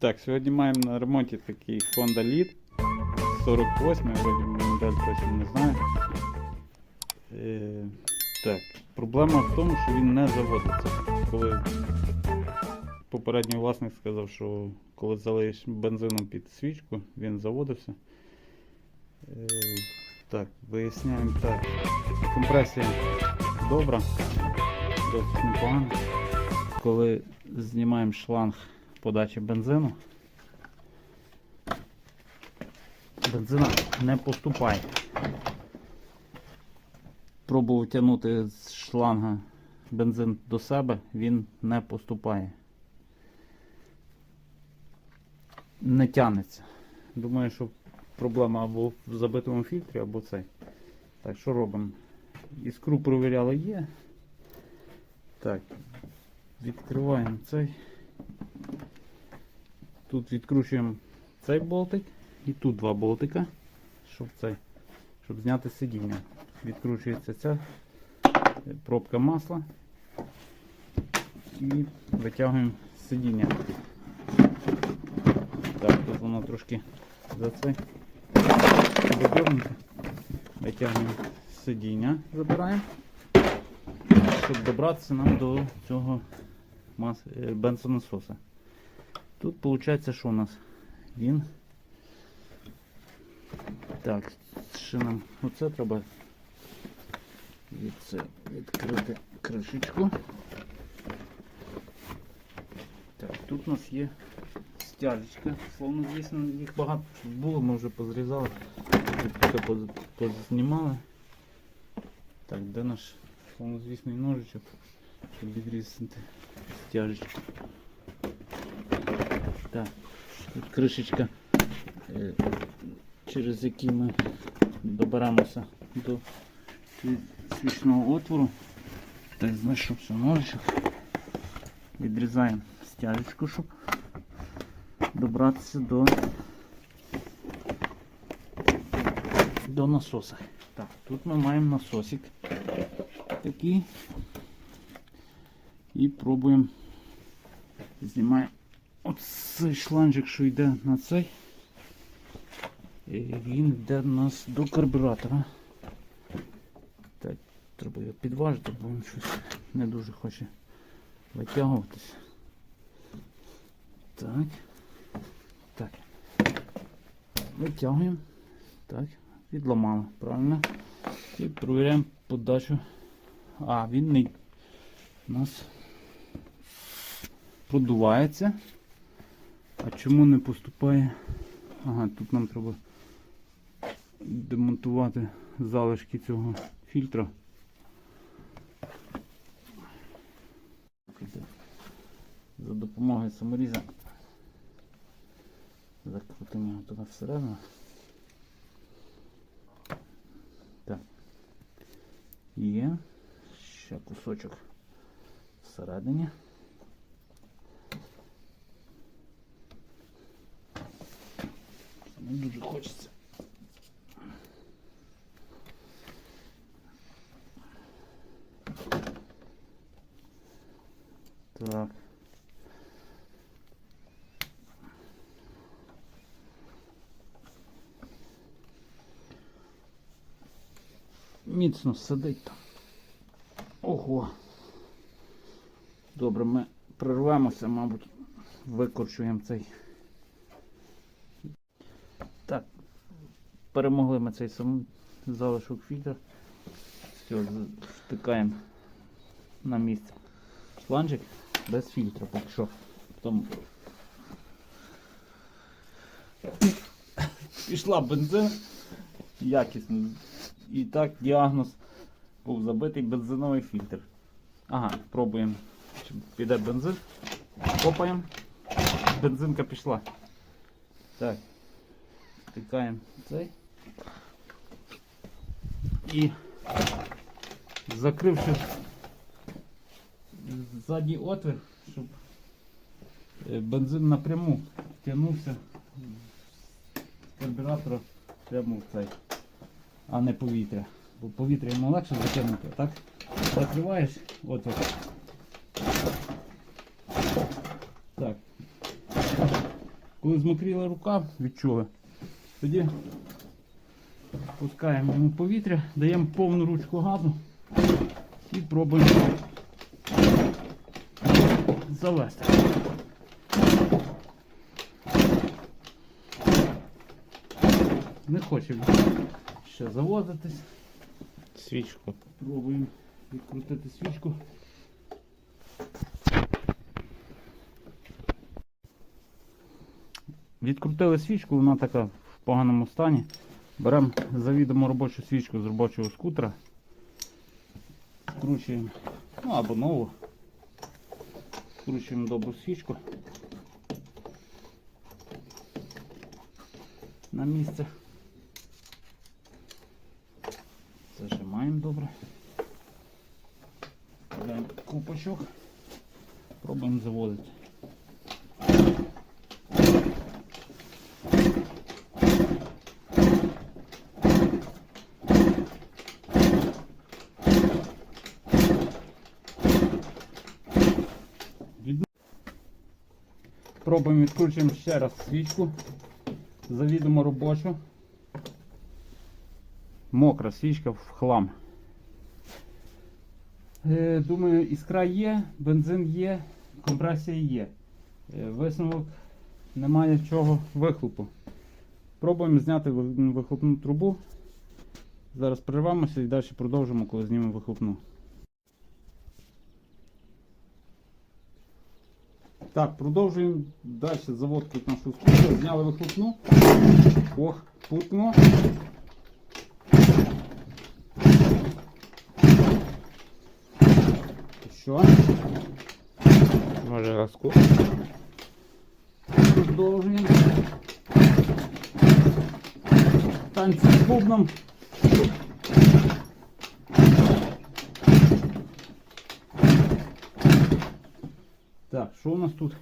Так, сьогодні маємо на ремонті такий Honda Lead 48 вроді модель точно не знаю. Е, так, проблема в тому, що він не заводиться. Коли попередній власник сказав, що коли залиєш бензином під свічку, він заводився. Е, так, виясняємо так. Компресія добра, досить непогана. Коли знімаємо шланг подачі бензину, бензина не поступає. Пробував тягнути з шланга бензин до себе, він не поступає. Не тягнеться. Думаю, що проблема або в забитому фільтрі, або цей. Так, що робимо? Іскру провіряли є. Так, відкриваємо цей. Тут відкручуємо цей болтик і тут два болтика, щоб цей, щоб зняти сидіння. Відкручується ця пробка масла і витягуємо сидіння. Так, тут воно трошки за цей додернуте. Витягуємо сидіння, забираємо, щоб добратися нам до цього е, бензонасоса. Тут виходить, що у нас він. Так, ще нам оце треба від це відкрити кришечку. Так, тут у нас є стяжечка. Словно звісно, їх багато було, ми вже позрізали. Тут таке поз- познімали. Так, де наш словнозвісний ножичок, щоб відрізати стяжечку. Так, тут кришечка, е, через які ми доберемося до свічного отвору. Так, знайшовся ножичок. Відрізаємо стяжечку, щоб добратися до, до насоса. Так, тут ми маємо насосик такий. І пробуємо знімаємо оцей шланжик, що йде на цей. І він йде у нас до карбюратора. Так, треба його підважити, бо він щось не дуже хоче витягуватися. Так. Так. Витягуємо. Так, відламали, правильно. І провіряємо подачу. А, він не у нас продувається. А чому не поступає? Ага, тут нам треба демонтувати залишки цього фільтра. За допомогою саморіза закрутимо його туди всередину. Так. Є. Ще кусочок всередині. Не дуже хочеться. Так. Міцно сидить там. Ого. Добре, ми прервемося, мабуть, викорчуємо цей. Так, перемогли ми цей сам залишок фільтра. Все, втикаємо на місце шланжик без фільтра, поки що. Потім пішла бензин якісно. І так діагноз був забитий бензиновий фільтр. Ага, пробуємо. Чи піде бензин. Копаємо. Бензинка пішла. Так. Втикаємо цей. І закривши задній отвір, щоб е, бензин напряму втягнувся з карбюратора прямо в цей, а не повітря. Бо повітря йому легше затягнути, так? Закриваєш отвір. Так. Коли змокріла рука, відчули, тоді пускаємо йому повітря, даємо повну ручку газу і пробуємо завести. Не хоче він ще заводитись. Свічку. Пробуємо відкрутити свічку. Відкрутили свічку, вона така в поганому стані. Беремо завідомо робочу свічку з робочого скутера. Скручуємо, ну або нову. Скручуємо добру свічку. На місце. Зажимаємо добре. Даємо купочок. Пробуємо заводити. Пробуємо відкручуємо ще раз свічку. Завідомо робочу. Мокра свічка в хлам. Е, Думаю, іскра є, бензин є, компресія є. Е, Висновок немає чого вихлопу. Пробуємо зняти ви- вихлопну трубу. Зараз перервемося і далі продовжимо, коли знімемо вихлопну. Так, продовжуємо далі заводку нашу скрутку. Зняли вихлопну. Ох, путно. Що? Може газку? Продовжуємо. Танці з бубном. Так, що у нас тут?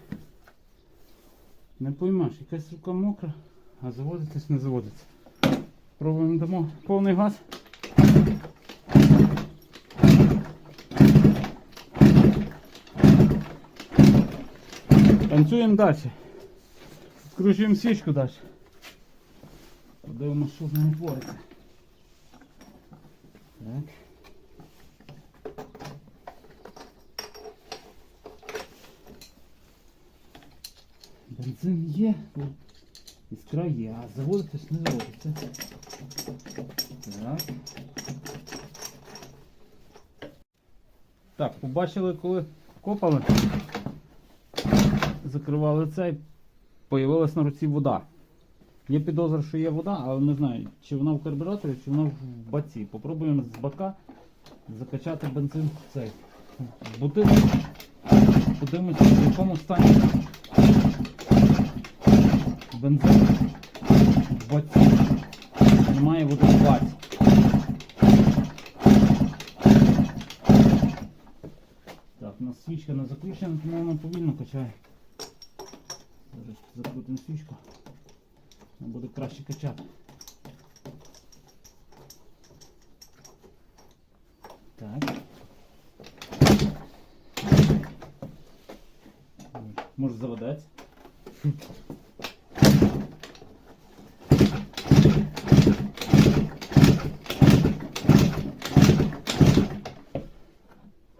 Не поймеш, якась рука мокра, а заводитись не заводиться. Пробуємо дамо повний газ. Танцюємо далі. Скручуємо свічку далі. Подивимося, що з ним твориться. Так. Бензин є, іскра є, а заводитись не заводиться. Так. Так, побачили, коли копали, закривали цей, появилась на руці вода. Є підозра, що є вода, але не знаю, чи вона в карбюраторі, чи вона в баці. Попробуємо з бака закачати бензин в цей бутилку. Подивимося, в якому стані бензин в. Немає води в. Так, у нас свічка не заключена, тому вона повільно качає. Зараз закрутимо свічку. Вона буде краще качати. Так. Може заведеться.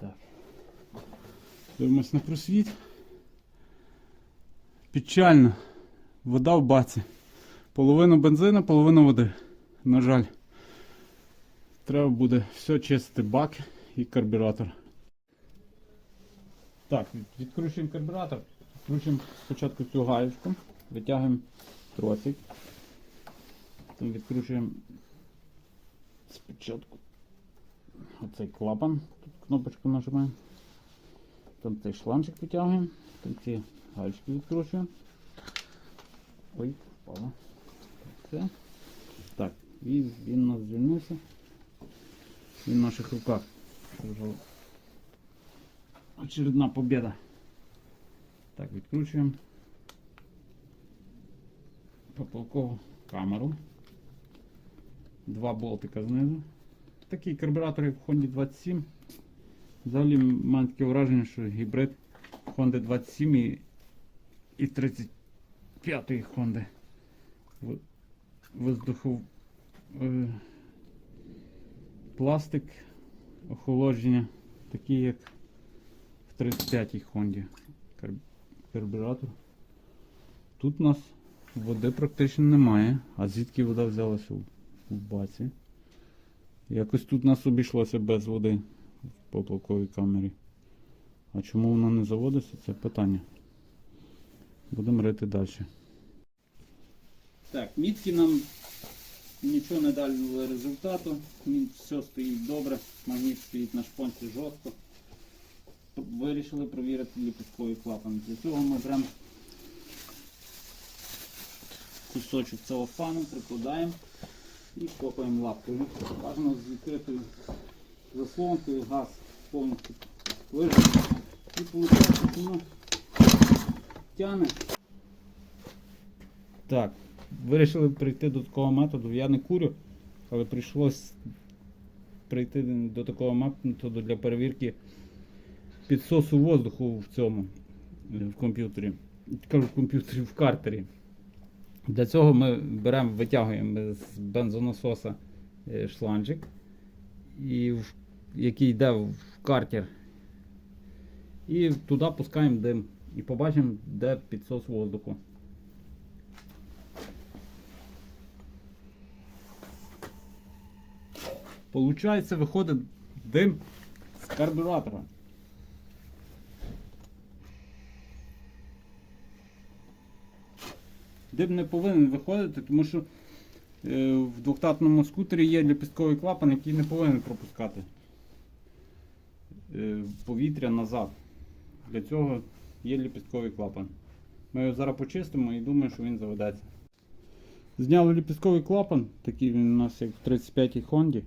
Так. Дивимось на просвіт. Печально. Вода в баці. Половину бензину, половину води. На жаль. Треба буде все чистити бак і карбюратор. Так, відкручуємо карбюратор. Відкручуємо спочатку цю гаєчку, витягуємо тросик. Потім відкручуємо спочатку оцей клапан. Тут кнопочку нажимаємо. Там цей шланчик витягуємо. Там ці гаєчки відкручуємо. Ой, впало. Все. Так, і він у нас звільнився. Він в наших руках. Очередна побіда. Так, відкручуємо поплавкову камеру. Два болтика знизу. Такі карбюратори в Honda 27. Взагалі мене таке враження, що гібрид Honda 27 і, і 35-ї Хонди. В- Воздухов... е, Пластик охолодження, такий як в 35-й Хонді. Кар- Карбюратор. Тут у нас води практично немає. А звідки вода взялася у, у баці? Якось тут нас обійшлося без води в потолковій камері. А чому воно не заводиться, це питання. Будемо рити далі. Так, мітки нам нічого не дали результату. Все стоїть добре, магніт стоїть на шпонці жорстко. Вирішили провірити ліпістковий клапан. Для цього ми беремо кусочок целофану, прикладаємо і копаємо лапкою. Бажано з відкритою заслонкою, газ повністю вижив. І виходить, воно тягне. Так, вирішили прийти до такого методу. Я не курю, але прийшлось прийти до такого методу для перевірки підсосу воздуху в цьому в комп'ютері. Кажу в комп'ютері в картері. Для цього ми беремо, витягуємо з бензонасоса е, шланжик, і в- який йде в картер. І туди пускаємо дим. І побачимо, де підсос воздуху. Получається, виходить дим з карбюратора. Дим не повинен виходити, тому що в двохтатному скутері є ліпістковий клапан, який не повинен пропускати е, повітря назад. Для цього є ліпістковий клапан. Ми його зараз почистимо і думаю, що він заведеться. Зняли ліпістковий клапан, такий він у нас як в 35-й Хонді.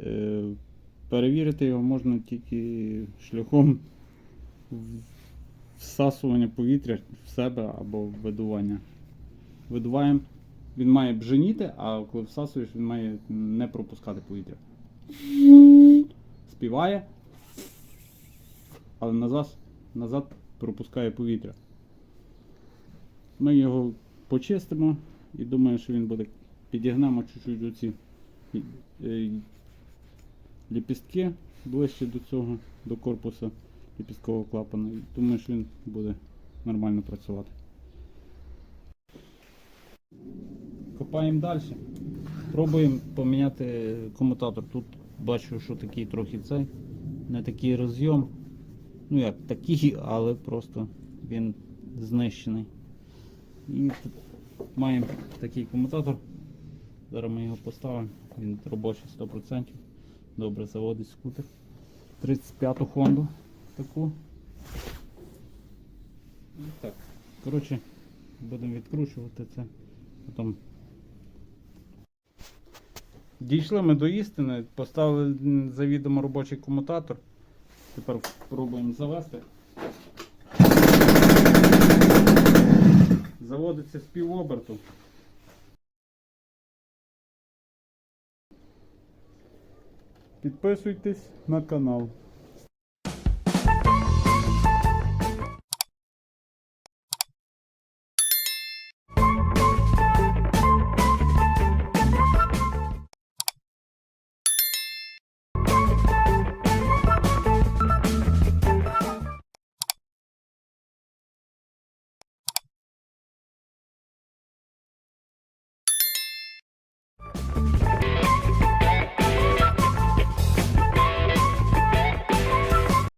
Е, перевірити його можна тільки шляхом всасування повітря в себе або видування. Видуваємо, він має бженіти, а коли всасуєш, він має не пропускати повітря. Співає, але назад, назад пропускає повітря. Ми його почистимо і думаю, що він буде. Підігнемо чуть-чуть оці е, ліпістки ближче до цього, до корпуса ліпісткового клапана. Думаю, що він буде нормально працювати. Копаємо далі. Пробуємо поміняти комутатор. Тут бачу, що такий трохи цей, не такий розйом. Ну як такий, але просто він знищений. І тут маємо такий комутатор. Зараз ми його поставимо. Він робочий 100%. Добре заводить скутер. 35-ту Хонду таку. І так. Коротше, будемо відкручувати це. Потім. Дійшли ми до істини, поставили завідомо робочий комутатор. Тепер спробуємо завести. Заводиться з півоберту. Підписуйтесь на канал.